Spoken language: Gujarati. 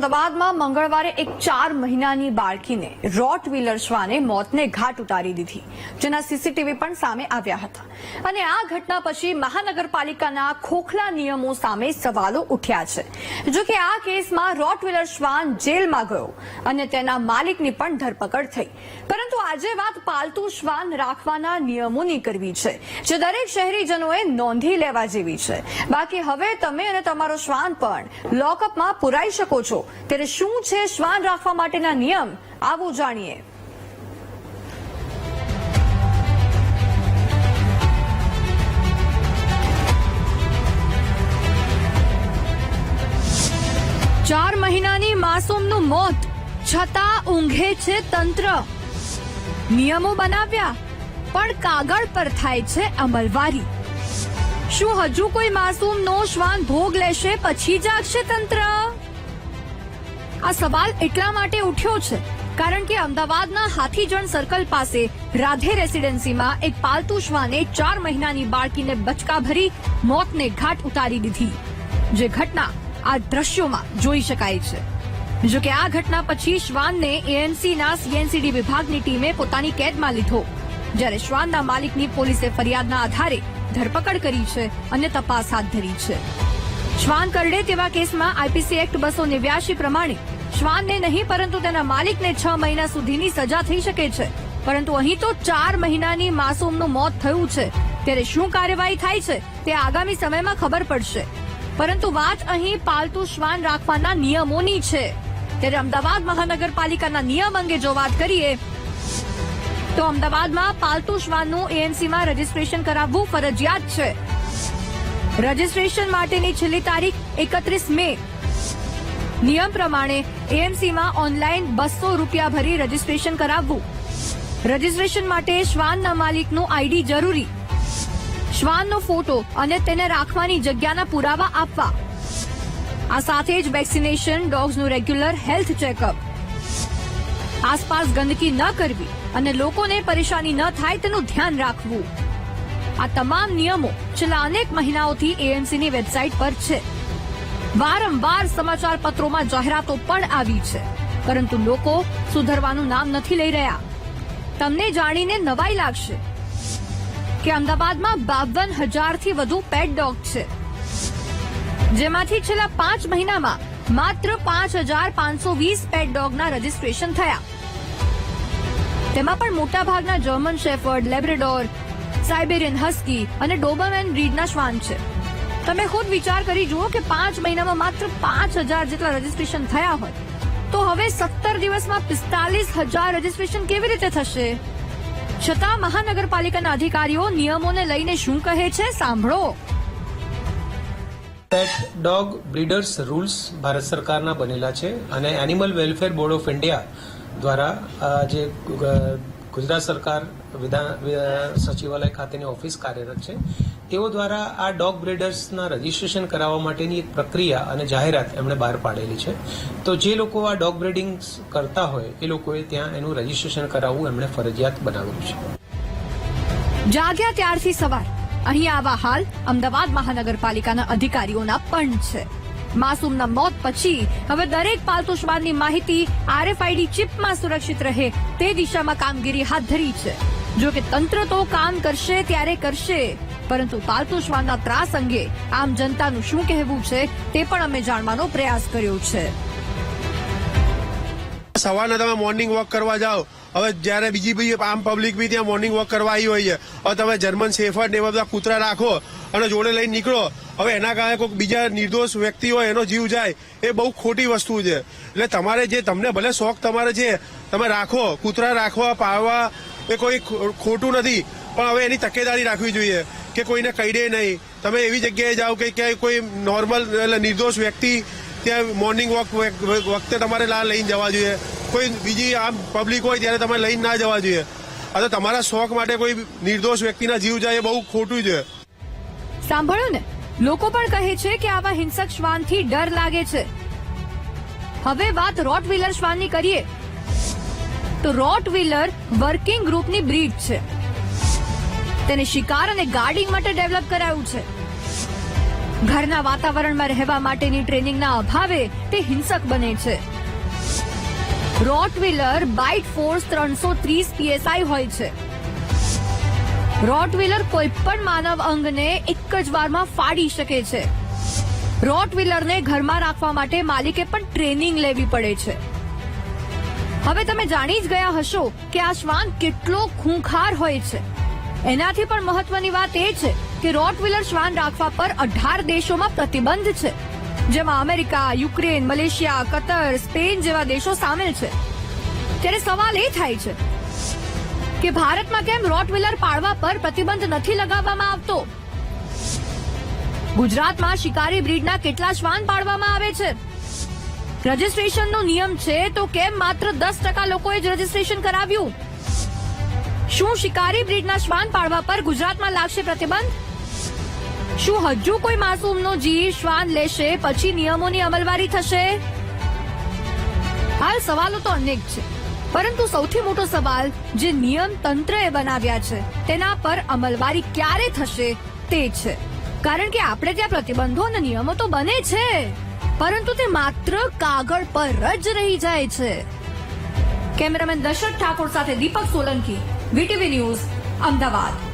અમદાવાદમાં મંગળવારે એક ચાર મહિનાની બાળકીને રોટ વ્હીલર શ્વાને મોતને ઘાટ ઉતારી દીધી, જેના સીસીટીવી પણ સામે આવ્યા હતા. અને આ ઘટના પછી મહાનગરપાલિકાના ખોખલા નિયમો સામે સવાલો ઉઠ્યા છે. જો કે આ કેસમાં રોટ વ્હીલર શ્વાન જેલમાં ગયો અને તેના માલિકની પણ ધરપકડ થઈ. પરંતુ આજે વાત પાલતુ શ્વાન રાખવાના નિયમોની કરવી છે, જે દરેક શહેરીજનોએ નોંધી લેવા જેવી છે. બાકી હવે તમે અને તમારો શ્વાન પણ લોકઅપમાં પુરાઈ શકો છો. ત્યારે શું છે શ્વાન રાખવા માટેના નિયમ? આવું જાણીએ. ચાર મહિનાની માસૂમનું મોત, છતાં ઊંઘે છે તંત્ર. નિયમો બનાવ્યા, પણ કાગળ પર થાય છે અમલવારી. શું હજુ કોઈ માસૂમનો શ્વાન ભોગ લેશે પછી જાગશે તંત્ર આ સવાલ એટલા માટે ઉઠ્યો છે, કારણ કે અમદાવાદના હાથીજણ સર્કલ પાસે રાધે રેસિડેન્સીમાં એક પાલતુ શ્વાને ચાર મહિનાની બાળકીને બચકા ભરી મોતને ઘાટ ઉતારી દીધી, જે ઘટના આ દ્રશ્યોમાં જોઈ શકાય છે. જો કે આ ઘટના પછી શ્વાનને એએનસીના સીએનસીડી વિભાગની ટીમે પોતાની કેદમાં લીધો. જ્યારે શ્વાનના માલિકની પોલીસે ફરિયાદના આધારે ધરપકડ કરી છે અને તપાસ હાથ ધરી છે. શ્વાન કરડે તેવા કેસમાં આઈપીસી એક્ટ બસો નેવ્યાસી પ્રમાણે શ્વાનને નહીં, પરંતુ તેના માલિકને છ મહિના સુધીની સજા થઈ શકે છે. પરંતુ અહીં તો ચાર મહિનાની માસૂમનું મોત થયું છે. ત્યારે શું કાર્યવાહી થાય છે તે આગામી સમયમાં ખબર પડશે. પરંતુ વાત અહીં પાલતુ શ્વાન રાખવાના નિયમોની છે. ત્યારે અમદાવાદ મહાનગરપાલિકાના નિયમ અંગે જો વાત કરીએ, તો અમદાવાદમાં પાલતુ શ્વાનનું એએનસીમાં રજીસ્ટ્રેશન કરાવવું ફરજિયાત છે. રજીસ્ટ્રેશન માટેની છેલ્લી તારીખ એકત્રીસ મે. નિયમ પ્રમાણે એએમસીમાં ઓનલાઈન બસો રૂપિયા ભરી રજીસ્ટ્રેશન કરાવવું. રજીસ્ટ્રેશન માટે શ્વાનના માલિકનું આઈડી જરૂરી. શ્વાનનો ફોટો અને તેને રાખવાની જગ્યાના પુરાવા આપવા. આ સાથે જ વેક્સિનેશન ડોગ્સનું રેગ્યુલર હેલ્થ ચેકઅપ. આસપાસ ગંદકી ન કરવી અને લોકોને પરેશાની ન થાય તેનું ધ્યાન રાખવું. આ તમામ નિયમો છેલ્લા અનેક મહિનાઓથી એએમસીની વેબસાઇટ પર છે. વારંવાર સમાચાર પત્રોમાં જાહેરાતો પણ આવી છે, પરંતુ લોકો સુધરવાનું નામ નથી લઈ રહ્યા. તમને જાણીને નવાઈ લાગશે કે અમદાવાદમાં બાવન હજારથી વધુ પેટ ડોગ છે. જેમાંથી છેલ્લા પાંચ મહિનામાં માત્ર પાંચ હજાર પાંચસો વીસ પેટ ડોગના રજીસ્ટ્રેશન થયા. તેમાં પણ મોટાભાગના German shepherd Labrador Siberian husky અને ડોબરમેન બ્રીડના શ્વાન છે. તમે ખુદ વિચાર કરી જુઓ કે પાંચ મહિનામાં માત્ર પાંચ હજાર જેટલા રજીસ્ટ્રેશન થયા હોય. તો હવે સત્તર દિવસમાં પિસ્તાલીસ હજાર રજીસ્ટ્રેશન કેવી રીતે થશે? છતાં મહાનગરપાલિકાના અધિકારીઓ નિયમોને લઈને શું કહે છે, સાંભળો. Pet dog breeders rules Bharat સરકારના બનેલા છે અને animal welfare board of India દ્વારા જે ગુજરાત સરકાર વિધાન સચિવાલય ખાતેની ઓફિસ કાર્યરત છે, તેઓ દ્વારા આ ડોગ બ્રીડર્સના રજીસ્ટ્રેશન કરાવવા માટેની એક પ્રક્રિયા અને જાહેરાત એમણે બહાર પાડેલી છે. તો જે લોકો આ ડોગ બ્રીડિંગ કરતા હોય, એ લોકોએ ત્યાં એનું રજીસ્ટ્રેશન કરાવવું એમણે ફરજિયાત બનાવ્યું છે. જાગ્યા ત્યારથી સવાર. અહીં આવા હાલ અમદાવાદ મહાનગરપાલિકાના અધિકારીઓના પણ છે. માસૂમના મોત પછી હવે દરેક પાલતુ શ્વાનની માહિતી આરએફઆઈડી ચિપમાં સુરક્ષિત રહે તે દિશામાં કામગીરી હાથ ધરી છે. જો કે તંત્ર તો કામ કરશે ત્યારે કરશે. પરંતુ પાલતુ શ્વાનના ત્રાસ અંગે આમ જનતાનું શું કહેવું છે તે પણ અમે જાણવાનો પ્રયાસ કર્યો છે. સવારના તમે મોર્નિંગ વોક કરવા જાઓ હવે જ્યારે બીજી બી આમ પબ્લિક બી ત્યાં મોર્નિંગ વોક કરવા આવી હોય છે. હવે તમે જર્મન શેફર્ડ ને એવા બધા કૂતરા રાખો અને જોડે લઈને નીકળો. હવે એના કારણે કોઈક બીજા નિર્દોષ વ્યક્તિ હોય, એનો જીવ જાય, એ બહુ ખોટી વસ્તુ છે. એટલે તમારે જે, તમને ભલે શોખ તમારે છે, તમે રાખો, કૂતરા રાખવા, પાળવા, એ કોઈ ખોટું નથી. પણ હવે એની તકેદારી રાખવી જોઈએ કે કોઈને કહી દે નહીં. તમે એવી જગ્યાએ જાઓ કે ક્યાંય કોઈ નોર્મલ એટલે નિર્દોષ વ્યક્તિ ત્યાં મોર્નિંગ વોક, વખતે તમારે લા લઈને જવા જોઈએ. કોઈ બીજી આમ પબ્લિક હોય ત્યારે તમે લઈને ના જવા જોઈએ. આ તમારા શોખ માટે કોઈ નિર્દોષ વ્યક્તિના જીવ જાય એ બહુ ખોટું છે. સાંભળો ને. લોકો પણ કહે છે કે આવા હિંસક શ્વાનથી ડર લાગે છે. હવે વાત રોટ વ્હીલર શ્વાનની કરીએ. તો રોટ વ્હીલર વર્કિંગ ગ્રુપની બ્રીડ છે. તેને શિકાર અને ગાર્ડિંગ માટે ડેવલપ કરાયું છે. ઘરના વાતાવરણમાં રહેવા માટેની ટ્રેનિંગના અભાવે તે હિંસક બને છે. રોટવિલર બાઇટ ફોર્સ ત્રણસો ત્રીસ પીએસઆઈ હોય છે. રોટવિલર કોઈ પણ માનવ અંગને એક જ વારમાં ફાડી શકે છે. રોટવિલરને ઘરમાં રાખવા માટે માલિકે પણ ટ્રેનિંગ લેવી પડે છે. હવે તમે જાણી જ ગયા હશો કે આ શ્વાન કેટલો ખૂંખાર હોય છે. એનાથી પણ મહત્વની વાત એ છે કે રોટવિલર શ્વાન રાખવા પર અઢાર દેશોમાં પ્રતિબંધ છે. જેમાં America, Ukraine, Malaysia, Qatar, Spain જેવા દેશો સામેલ છે. ત્યારે સવાલ એ થાય છે કે ભારતમાં કેમ રોટવિલર પાળવા પર પ્રતિબંધ નથી લગાવવામાં આવતો? ગુજરાતમાં શિકારી બ્રીડના કેટલા શ્વાન પાળવામાં આવે છે? રજીસ્ટ્રેશનનો નિયમ છે તો કેમ માત્ર દસ ટકા લોકોએ જ રજીસ્ટ્રેશન કરાવ્યું? શું શિકારી બ્રીડના શ્વાન પાળવા પર ગુજરાતમાં લાગશે પ્રતિબંધ? શું હજુ કોઈ માસૂમનો જીવ શ્વાન લેશે? પછી નિયમોની અમલવારી થશે? હાલ સવાલો તો અનેક છે. પરંતુ સૌથી મોટો સવાલ જે નિયમ તંત્રએ બનાવ્યા છે, તેના પર અમલવારી ક્યારે થશે તે છે. કારણ કે આપણે ત્યાં પ્રતિબંધો અને નિયમો તો બને છે, પરંતુ તે માત્ર કાગળ પર જ રહી જાય છે. કેમેરામેન દશરથ ઠાકોર સાથે દીપક સોલંકી, વીટીવી ન્યૂઝ, અમદાવાદ.